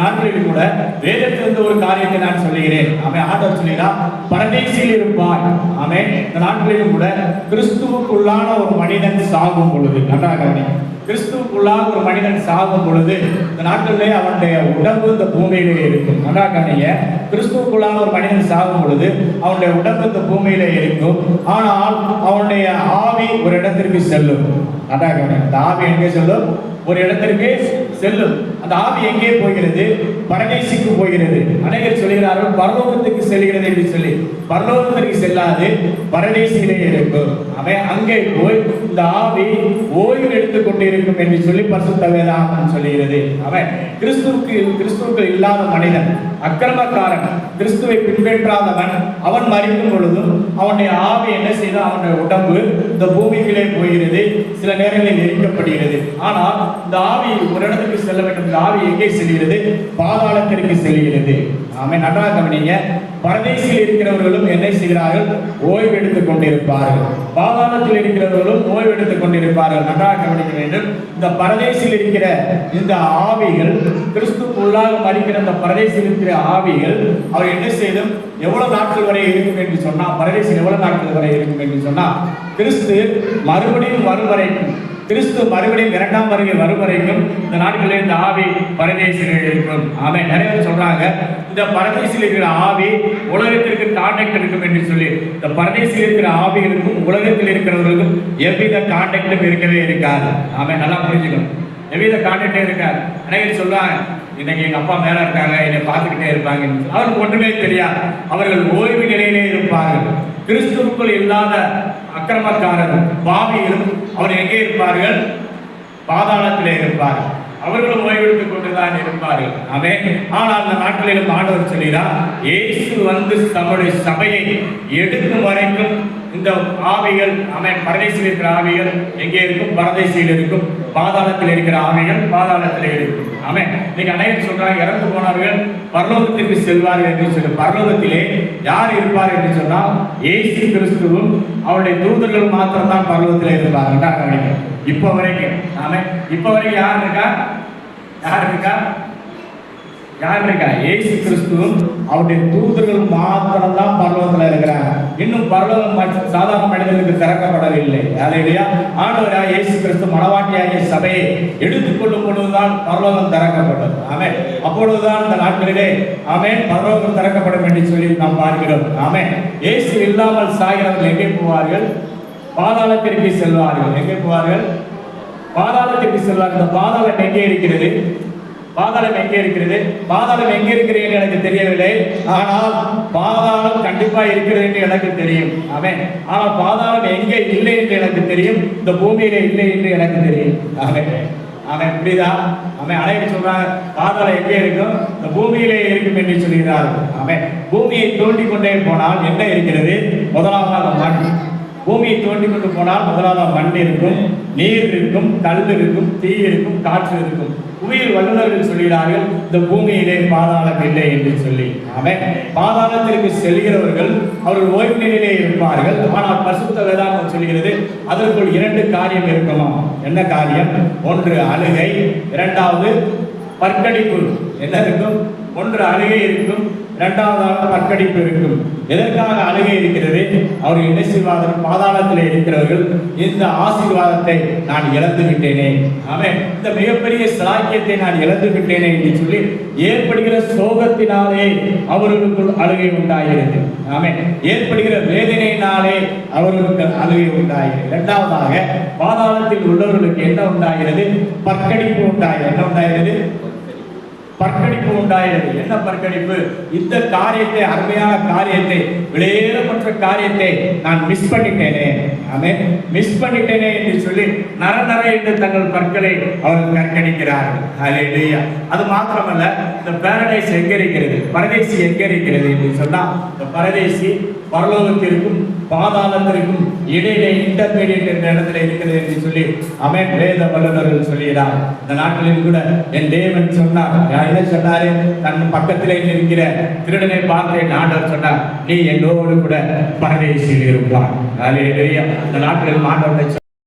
நாட்களில் கூட வேதத்திலிருந்து ஒரு காரியத்தை நான் சொல்லுகிறேன். அவன் ஆண்டவர் சொல்லுகிறான் பரதேசியில் இருப்பாய் அவன் இந்த நாட்களிலும் கூட கிறிஸ்துவுக்குள்ளான ஒரு மனிதன் சாகும் பொழுது நன்றாக கவனி. கிறிஸ்துவுக்குள்ளாக ஒரு மனிதன் சாகும் பொழுது இந்த நாட்களிலே அவனுடைய உடம்பு இந்த பூமியிலே இருக்கும். நல்லா கவனிங்க. கிறிஸ்துவுக்குள்ளான ஒரு மனிதன் சாகும் பொழுது அவனுடைய உடம்பு இந்த பூமியிலே இருக்கும். ஆனால் அவனுடைய ஆவி ஒரு இடத்திற்கு செல்லும். நன்றாக கவனிங்க. இந்த ஆவி எங்கே செல்லும்? ஒரு இடத்திற்கு செல்லும். அந்த ஆவி எங்கே போகிறது? பரதேசிக்கு போகிறது. அநேகர் சொல்கிறார்கள் பரலோகத்துக்கு செல்கிறது என்று சொல்லி. பரலோகத்திற்கு செல்லாது பரதேசியிலே இருக்கும். அவன் அங்கே போய் இந்த ஆவி ஓய்வு எடுத்துக் கொண்டிருக்கும் என்று சொல்லி பரிசுத்த வேதாகமம் சொல்லுகிறது. அவன் கிறிஸ்துவுக்கு கிறிஸ்துவுக்கு இல்லாத மனிதன் அக்கிரமக்காரன் கிறிஸ்துவை பின்பற்றாதவன் அவன் மறிக்கும் பொழுதும் அவனுடைய ஆவி என்ன செய்தா அவனுடைய உடம்பு இந்த பூமிக்குள்ளே போகிறது சில நேரங்களில் எரிக்கப்படுகிறது. ஆனால் இந்த ஆவி ஒரு இடத்துக்கு செல்ல வேண்டும் இந்த ஆவி எங்கே செல்கிறது? பாதாளத்திற்கு செல்கிறது. ஆமே நன்றாக கவனிங்க பரதேசியில் இருக்கிறவர்களும் என்ன செய்கிறார்கள்? ஓய்வு எடுத்துக் கொண்டிருப்பார்கள். பாதாளத்தில் இருக்கிறவர்களும் ஓய்வு எடுத்துக் கொண்டிருப்பார்கள். நன்றாக கவனிக்க வேண்டும். இந்த பரதேசில் இருக்கிற இந்த ஆவிகள் கிறிஸ்துக்குள்ளாக மறிக்கிற அந்த பரதேசில் இருக்கிற ஆவிகள் அவர் என்ன செய்தும் எவ்வளவு நாட்கள் வரை இருக்கும் என்று சொன்னா பரதேசில் எவ்வளவு நாட்கள் வரை இருக்கும் என்று சொன்னா கிறிஸ்து மறுபடியும் வரும் வரைக்கும் கிறிஸ்து மறுபடியும் இரண்டாம் வருகை வரும் வரைக்கும் இந்த நாட்களில் இந்த ஆவி பரதேசில் இருக்கும். ஆமே நிறைய பேர் சொல்றாங்க இந்த பரதேசியில் இருக்கிற ஆவி உலகத்திற்கு கான்டாக்ட் இருக்கும் என்று சொல்லி. இந்த பரதேசியில் இருக்கிற ஆவிகளுக்கும் உலகத்தில் இருக்கிறவர்களுக்கும் எவ்வித கான்டாக்டும் இருக்கவே இருக்காது. ஆமே நல்லா புரிஞ்சுக்கணும். எவ்வித கான்டாக்டே இருக்காது. அனைவரும் சொல்றாங்க இன்னைக்கு எங்க அப்பா மேல இருக்காங்க என்னை பார்த்துக்கிட்டே இருப்பாங்க. அவருக்கு ஒன்றுமே தெரியாது. அவர்கள் ஓய்வு நிலையிலே இருப்பார்கள். கிறிஸ்துவுக்குள் இல்லாத அக்கிரமக்காரர் பாவிகளும் அவர் எங்கே இருப்பார்கள்? பாதாளத்திலே இருப்பார்கள். அவர்களும் ஓய்வெடுத்துக் கொண்டுதான் இருப்பார்கள். அவே ஆனால் அந்த நாட்களிலும் ஆண்டவர் சொல்கிறார் இயேசு வந்து தம்முடைய சபையை எடுக்கும் வரைக்கும் இந்த ஆவிகள் அவன் பரதேசியில் இருக்கிற ஆவிகள் எங்கே இருக்கும்? பரதேசியில் இருக்கும். பாதாளத்தில் இருக்கிற ஆவிகள் பாதாளத்தில் இருக்கும். அவன் இன்னைக்கு அனைவரும் சொல்றாங்க இறந்து போனார்கள் பரலோகத்திற்கு செல்வார்கள் என்று சொல்லி பரலோகத்திலே யார் இருப்பார் என்று சொன்னால் ஏசி கிறிஸ்துவும் அவருடைய தூதர்கள் மாத்திரம்தான் பருவத்தில் இருப்பார்கள் இப்ப வரைக்கும். ஆமே இப்ப வரைக்கும் யார் இருக்கா? யார் இருக்கா? யார் இருக்கா ஏசு கிறிஸ்துவும் அவருடைய தூதர்கள் மாத்திரம் தான் பரலோகத்துல இருக்கிறாங்க. இன்னும் பரலோகம் சாதாரண மனிதர்களுக்கு திறக்கப்படவில்லை. அலையிலையா ஆண்டவராக இயேசு கிறிஸ்து மனவாட்டியாகிய சபையை எடுத்துக்கொள்ளும் பொழுதுதான் பரலோகம் திறக்கப்படும். ஆமென். அப்பொழுதுதான் இந்த நாட்களிலே ஆமென் பரலோகம் திறக்கப்படும் என்று சொல்லி நாம் பார்க்கிறோம். ஆமென். இயேசு இல்லாமல் சாகிறவர்கள் எங்கே போவார்கள்? பாதாளத்திற்கு செல்வார்கள். எங்கே போவார்கள்? பாதாளத்திற்கு செல்வார்கள். இந்த பாதாளம் எங்கே இருக்கிறது? பாதாளம் எங்கே இருக்கிறது? பாதாளம் எங்கே இருக்கிறது என்று எனக்கு தெரியவில்லை. ஆனால் பாதாளம் கண்டிப்பா இருக்கிறது என்று எனக்கு தெரியும். அவன் ஆனால் பாதாளம் எங்கே இல்லை என்று எனக்கு தெரியும். இந்த பூமியில இல்லை என்று எனக்கு தெரியும். அவன் அவன் புரியுதா? அவன் அனைவரும் சொல்றாங்க பாதாளம் எங்கே இருக்கும்? இந்த பூமியிலே இருக்கும் என்று சொல்கிறார் அவன் பூமியை தோண்டி கொண்டே போனால் என்ன இருக்கிறது? முதலாவது மண். பூமியை தோண்டி கொண்டு போனால் முதலாவது மண் இருக்கும். நீர் இருக்கும் கல் இருக்கும் தீ இருக்கும் காற்று இருக்கும். புவியியல் வல்லுநர்கள் சொல்கிறார்கள் இந்த பூமியிலே பாதாளம் இல்லை என்று சொல்லி. அவன் பாதாளத்திற்கு செல்கிறவர்கள் அவர்கள் ஓய்வு நிலையிலே இருப்பார்கள். ஆனால் பரிசுத்த வேதாந்தம் சொல்கிறது அதற்குள் இரண்டு காரியம் இருக்கணும் என்ன காரியம்? ஒன்று அழுகை இரண்டாவது பற்கடிப்பு. என்ன இருக்கும்? ஒன்று அழுகை இருக்கும் இரண்டாவதாக பற்கடிப்பு இருக்கும். எதற்காக அழுகை இருக்கிறது? அவர் என்ன செய்வார்கள் பாதாளத்தில் இருக்கிறவர்கள் இந்த ஆசீர்வாதத்தை நான் இழந்து விட்டேனே. அவன் இந்த மிகப்பெரிய சாக்கியத்தை நான் இழந்து விட்டேனே என்று சொல்லி ஏற்படுகிற சோகத்தினாலே அவர்களுக்குள் அழுகை உண்டாகிறது. ஆமே ஏற்படுகிற வேதனையினாலே அவர்களுக்கு அழுகை உண்டாகிறது. இரண்டாவதாக பாதாளத்தில் உள்ளவர்களுக்கு என்ன உண்டாகிறது? பற்கடிப்பு உண்டாகிறது. என்ன உண்டாகிறது? பற்கடிப்பு உண்டாயிறது என்ன பற்கடிப்பு? இந்த காரியத்தை அருமையான காரியத்தை விலையேறப்பட்ட காரியத்தை நான் மிஸ் பண்ணிட்டேனே. ஆமே மிஸ் பண்ணிட்டேனே என்று சொல்லி நர நர என்று தங்கள் பற்களை அவர்கள் கற்கடிக்கிறார்கள். ஹalleluya அது மாத்திரமல்ல இந்த பேரடைஸ் எங்க இருக்கிறது? பரதேசி எங்க இருக்கிறது என்று சொன்னால் இந்த பரதேசி பரலோகத்திற்கும் பாதாளத்திற்கும் இடையிலே இன்டர்மீடியட் என்ற இடத்துல இருக்கிறது என்று சொல்லி அமேன் வேத வல்லுநர்கள் சொல்கிறார் இந்த நாட்களில் கூட என் தேவன் சொன்னார் என்ன சொன்னாரு? தன் பக்கத்திலே இருக்கிற திருடனை பார்த்தேன். ஆண்டவர் சொன்னார் நீ என்னோடு கூட பரதேசியில் இருப்பார் ஹalleluya. அந்த நாட்டில் ஆண்டவரை